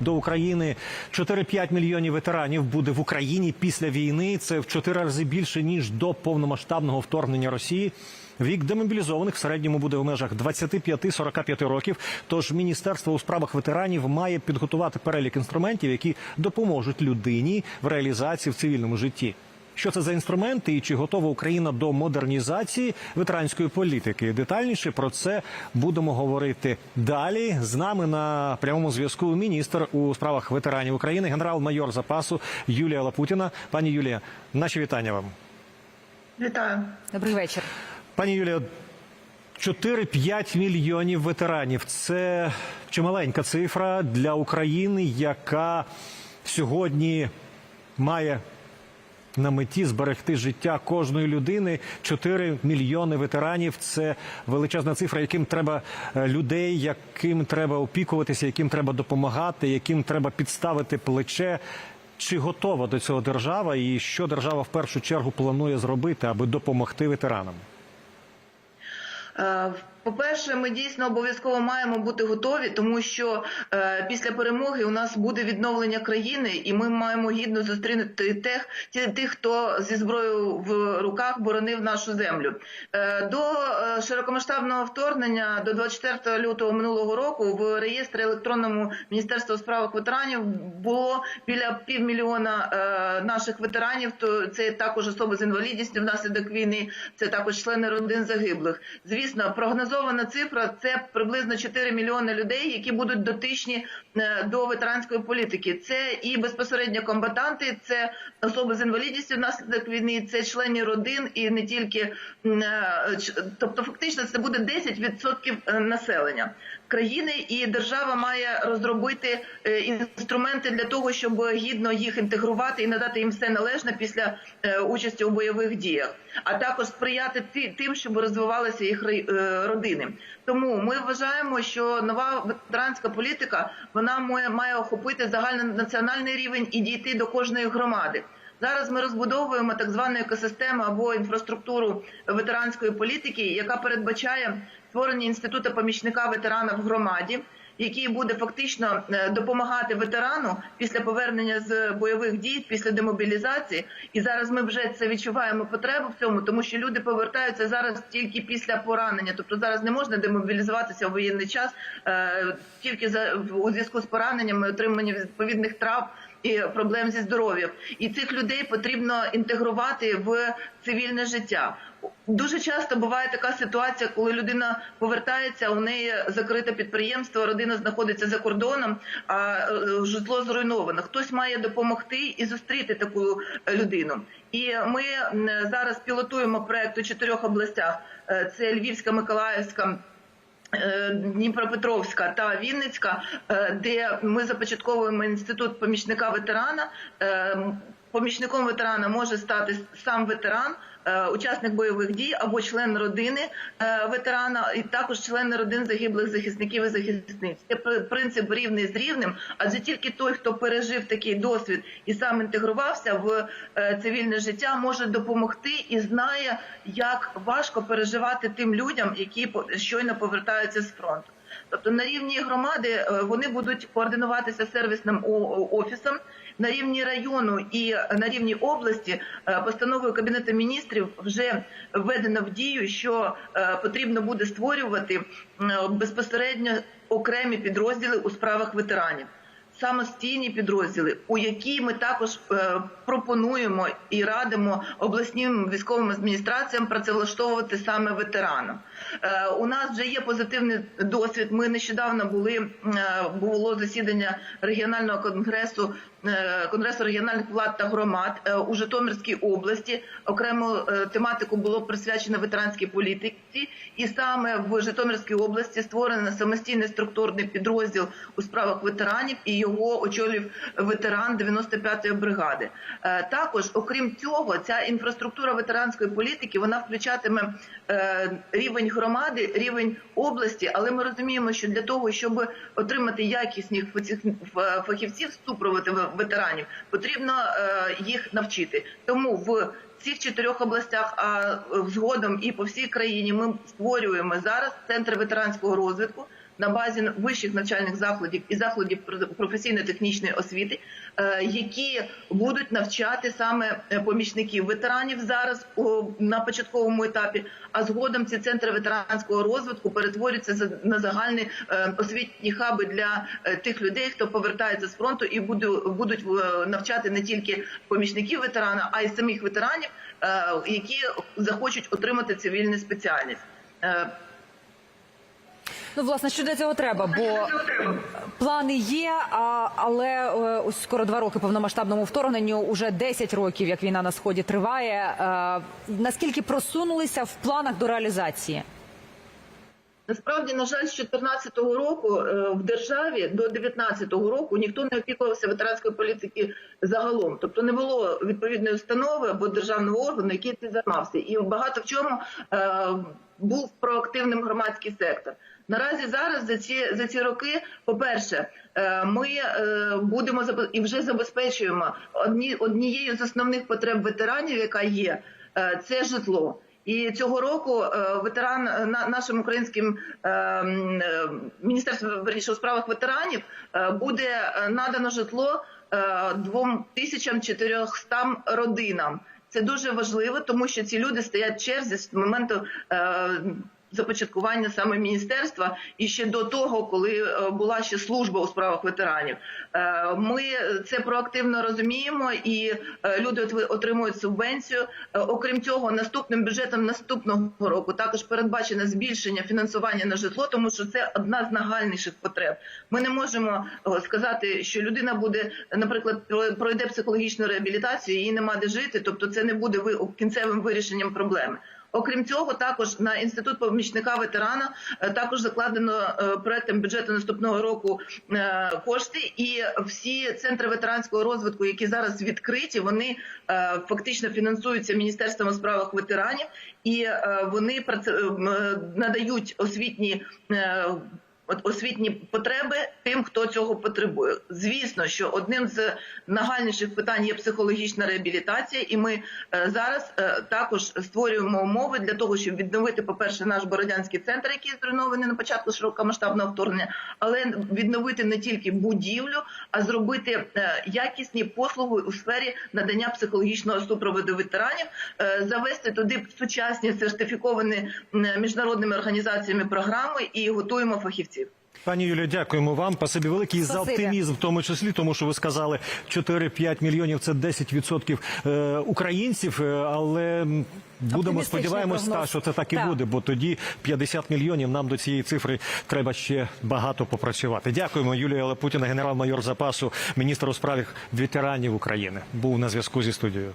до України. 4-5 мільйонів ветеранів буде в Україні після війни. Це в чотири рази більше ніж до повномасштабного вторгнення Росії. Вік демобілізованих в середньому буде в межах 25-45 років. Тож міністерство у справах ветеранів має підготувати перелік інструментів, які допоможуть людині в реалізації в цивільному житті. Що це за інструменти і чи готова Україна до модернізації ветеранської політики? Детальніше про це будемо говорити далі. З нами на прямому зв'язку міністр у справах ветеранів України, генерал-майор запасу Юлія Лапутіна. Пані Юлія, наші вітання вам. Вітаю. Добрий вечір. Пані Юлія, 4-5 мільйонів ветеранів це чималенька цифра для України, яка сьогодні має на меті зберегти життя кожної людини. 4 мільйони ветеранів це величезна цифра, яким треба е, людей, яким треба опікуватися, яким треба допомагати, яким треба підставити плече. Чи готова до цього держава, і що держава в першу чергу планує зробити, аби допомогти ветеранам? Е, По-перше, ми дійсно обов'язково маємо бути готові, тому що е, після перемоги у нас буде відновлення країни, і ми маємо гідно зустрінути тих, тих, хто зі зброєю в руках боронив нашу землю. Е, до е, широкомасштабного вторгнення, до 24 лютого минулого року, в реєстрі електронному Міністерства справах ветеранів було біля півмільйона е, наших ветеранів. То це також особи з інвалідністю внаслідок війни, це також члени родин загиблих. Звісно, прогнозована цифра це приблизно 4 мільйони людей, які будуть дотичні е, до ветеранської політики. Це і безпосередньо комбатанти, це особи з інвалідністю внаслідок війни, це члени родин і не тільки е, тобто, фактично, це буде 10% е, населення країни, і держава має розробити е, інструменти для того, щоб гідно їх інтегрувати і надати їм все належне після е, участі у бойових діях, а також сприяти ти- тим, щоб розвивалися їх е, родини. Тому ми вважаємо, що нова ветеранська політика вона має охопити загальнонаціональний рівень і дійти до кожної громади. Зараз ми розбудовуємо так звану екосистему або інфраструктуру ветеранської політики, яка передбачає створення інституту помічника ветерана в громаді, який буде фактично е, допомагати ветерану після повернення з бойових дій, після демобілізації. І зараз ми вже це відчуваємо потребу в цьому, тому що люди повертаються зараз тільки після поранення. Тобто зараз не можна демобілізуватися в воєнний час е, тільки за у зв'язку з пораненнями, отримання відповідних травм і проблем зі здоров'ям. І цих людей потрібно інтегрувати в цивільне життя. Дуже часто буває така ситуація, коли людина повертається, у неї закрите підприємство, родина знаходиться за кордоном, а е, житло зруйновано. Хтось має допомогти і зустріти таку е, людину. І ми зараз пілотуємо проект у чотирьох областях: Е, це Львівська, Миколаївська. Е, Дніпропетровська та Вінницька, е, де ми започатковуємо інститут помічника ветерана. Е, Помічником ветерана може стати сам ветеран, учасник бойових дій або член родини е, ветерана, і також члени родин загиблих захисників і захисниць. Це при- принцип рівний з рівним, адже тільки той, хто пережив такий досвід і сам інтегрувався в е, цивільне життя, може допомогти і знає, як важко переживати тим людям, які щойно повертаються з фронту. Тобто на рівні громади е, вони будуть координуватися сервісним офісом. На рівні району і на рівні області е, постановою Кабінету міністрів вже введено в дію, що е, потрібно буде створювати безпосередньо окремі підрозділи у справах ветеранів. Самостійні підрозділи, у які ми також е, пропонуємо і радимо обласним військовим адміністраціям працевлаштовувати саме ветеранам. Е, у нас вже є позитивний досвід. Ми нещодавно були е, було засідання регіонального конгресу. Конгресу регіональних влад та громад у Житомирській області окрему е, тематику було присвячено ветеранській політиці, і саме в Житомирській області створено самостійний структурний підрозділ у справах ветеранів, і його очолював ветеран 95-ї бригади. Е, Також, окрім цього, ця інфраструктура ветеранської політики вона включатиме е, рівень громади, рівень області, але ми розуміємо, що для того, щоб отримати якісних фахівців з ветеранів, потрібно е, їх навчити. Тому в цих чотирьох областях, а згодом і по всій країні ми створюємо зараз центри ветеранського розвитку. На базі вищих навчальних закладів і закладів про- професійно-технічної освіти, е, які будуть навчати саме е, помічників ветеранів зараз на початковому етапі. А згодом ці центри ветеранського розвитку перетворюються на загальні е, освітні хаби для тих людей, хто повертається з фронту, і будуть навчати не тільки помічників ветерана, а й самих ветеранів, які захочуть отримати цивільну спеціальність. Ну, власне, що для цього треба? Бо плани є, але е, ось скоро два роки повномасштабному вторгненню, уже 10 років, як війна на сході триває. Е, Наскільки просунулися в планах до реалізації? Насправді, на жаль, з 2014 року е, в державі до 2019 року ніхто не опікувався ветеранської політики загалом. Тобто не було відповідної установи або державного органу, який цим займався. І багато в чому був проактивним громадський сектор. Наразі зараз за ці за ці роки, по-перше, е, ми е, будемо і вже забезпечуємо одні однією з основних потреб ветеранів, яка є, е, це житло. І цього року ветеран на нашим українським міністерством верніше у справах ветеранів буде надано житло е, 2400 родинам. Це дуже важливо, тому що ці люди стоять в черзі з моменту. Започаткування саме міністерства і ще до того, коли е, була ще служба у справах ветеранів, Е, ми це проактивно розуміємо, і е, люди отримують субвенцію. Окрім цього, наступним бюджетом наступного року також передбачено збільшення фінансування на житло, тому що це одна з нагальніших потреб. Ми не можемо сказати, що людина буде, наприклад, про- пройде психологічну реабілітацію, їй нема де жити, тобто це не буде ви- кінцевим вирішенням проблеми. Окрім цього, також на інститут помічника ветерана е, також закладено е, проектом бюджету наступного року е, кошти, і всі центри ветеранського розвитку, які зараз відкриті, вони фактично фінансуються міністерством у справах ветеранів, і вони надають освітні. От освітні потреби тим, хто цього потребує. Звісно, що одним з нагальніших питань є психологічна реабілітація, і ми е, зараз е, також створюємо умови для того, щоб відновити, по-перше, наш бородянський центр, який зруйнований на початку широкомасштабного вторгнення, але відновити не тільки будівлю, а зробити е, якісні послуги у сфері надання психологічного супроводу ветеранів, завести туди сучасні сертифіковані міжнародними організаціями програми і готуємо фахівців. Пані Юлію, дякуємо вам. Спасибі велике і за оптимізм, в тому числі, тому що ви сказали 4-5 мільйонів це 10% е, українців, е, але будемо сподіваємось, та, що це так і Так. буде, бо тоді 50 мільйонів нам до цієї цифри треба ще багато попрацювати. Дякуємо, Юлія Лапутіна, генерал-майор запасу, міністр у справах ветеранів України, був на зв'язку зі студією.